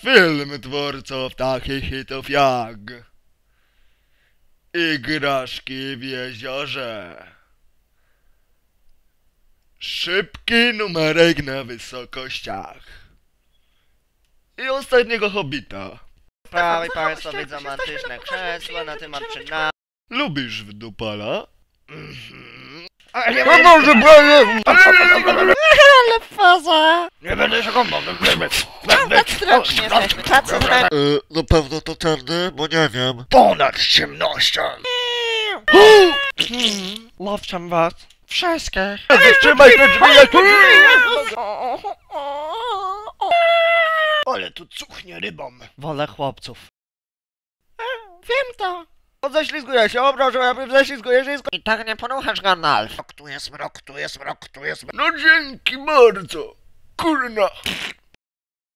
Film twórców takich hitów jak Igraszki w jeziorze. Szybki numerek na wysokościach. I ostatniego Hobbita. Prawie państwo widzą antyczne krzesło, na tym odczyna... Lubisz w dupala? Ale No dobrze, powiem! Ale faza! Nie będę się kąpał, Strasznie jesteśmy, tacy E, na pewno to czarny, bo nie wiem. Ponad ciemnością. Łowczam was. Wszystkich. Trzymaj te drzwi, jak Ale tu cuchnie rybą. Wolę chłopców. Wiem to. Ześlizguję się, obrażę, ześlizguję się I tak nie poruchasz, Gandalf. Tu jest mrok, tu jest mrok, tu jest mrok. No dzięki bardzo. Kurna.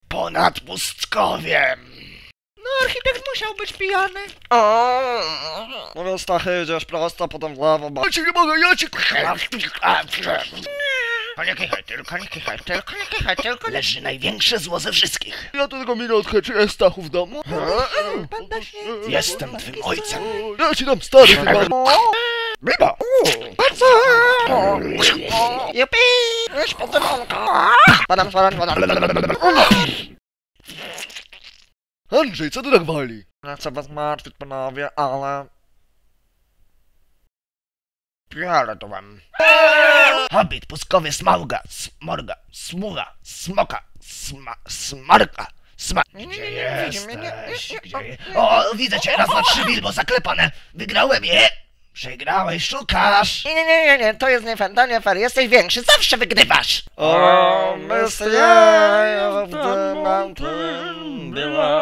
Ponad pustkowiem. No, architekt musiał być pijany. No więc Stachy, idziesz prosto, potem w lewo, bo... Ja cię nie mogę, ja cię... Nie kichaj, tylko nie kichaj, tylko Nie kichaj, tylko nie... leży największe zło ze wszystkich. Ja tu tylko minutkę, czy jest Stachu w domu? Jestem twym ojcem. Ja ci dam stary chyba. Ryba! Jupi! Już potem... Padam, padam, padam. Andrzej, co tu tak wali? Nie chcę was martwić, panowie, ale... Pierdolę to wam. Hobbit, pustkowie, smauga, smorga, smuga, smoka, sma, smarka. Sma... Gdzie jesteś? Gdzie. O, widzę cię, raz, dwa, trzy, Bilbo, zaklepane. Wygrałem je. Przegrałeś, szukasz. Nie, nie, nie, nie, to jest nie fair, to nie fair, jesteś większy, zawsze wygrywasz! Oh, Mr. Eye of the mountain below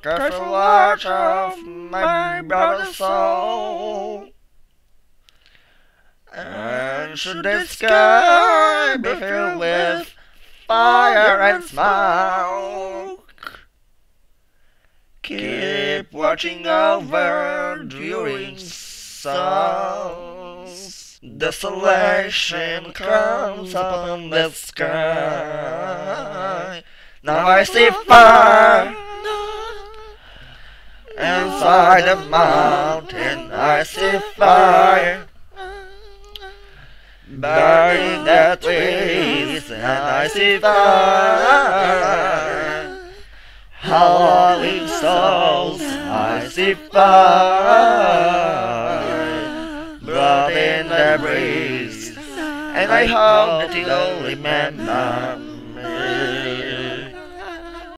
Keep careful watch of my brother's soul And should the sky be filled with fire and smoke? Keep watching over during songs. Desolation comes upon the sky. Now I see fire inside the mountain. I see fire burning the trees, and I see fire. Howling souls, I see fire, blood in the breeze, and I hope that man I'm